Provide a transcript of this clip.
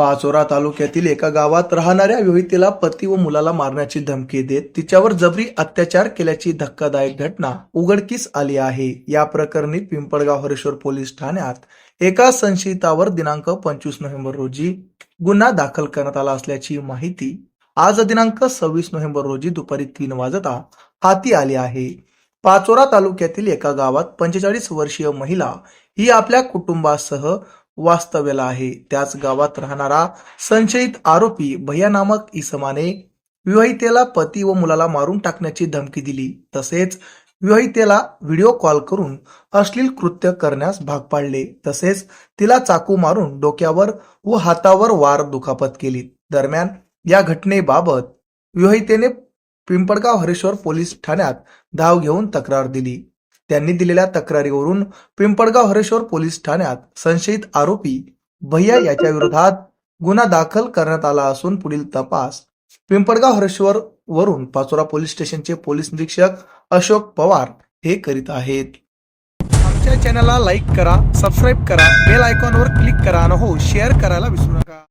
पाचोरा तालुक्यातील एका गावात राहणाऱ्या विवाहितेला पती व मुलाला मारण्याची धमकी देत तिच्यावर जबरी अत्याचार केल्याची धक्कादायक घटना उघडकीस आली आहे. या प्रकरणी पिंपळगाव हरेश्वर पोलीस ठाण्यात एका संशयितावर दिनांक पंचवीस नोव्हेंबर रोजी गुन्हा दाखल करण्यात आला असल्याची माहिती आज दिनांक सव्वीस नोव्हेंबर रोजी दुपारी तीन वाजता हाती आली आहे. पाचोरा तालुक्यातील एका गावात पंचेचाळीस वर्षीय महिला ही आपल्या कुटुंबासह वास्तव्याला आहे. त्याच गावात राहणारा संशयित आरोपी भैया नामक इसमाने विवाहितेला पती व मुलाला मारून टाकण्याची धमकी दिली. तसेच विवाहितेला व्हिडिओ कॉल करून अश्लील कृत्य करण्यास भाग पाडले. तसेच तिला चाकू मारून डोक्यावर व हातावर वार दुखापत केली. दरम्यान या घटनेबाबत विवाहितेने पिंपळगाव हरेश्वर पोलीस ठाण्यात धाव घेऊन तक्रार दिली. त्यांनी दिलेल्या तक्रारीवरून पिंपळगाव हरेश्वर पोलीस ठाण्यात संशयित आरोपी भैया याच्या विरोधात गुन्हा दाखल करण्यात आला असून पुढील तपास पिंपळगाव हरेश्वर वरून पाचोरा पोलीस स्टेशनचे पोलीस निरीक्षक अशोक पवार हे करीत आहेत. आमच्या चॅनलला लाईक करा सबस्क्राईब करा बेल आयकॉनवर क्लिक करा आणि हो शेअर करायला विसरू नका.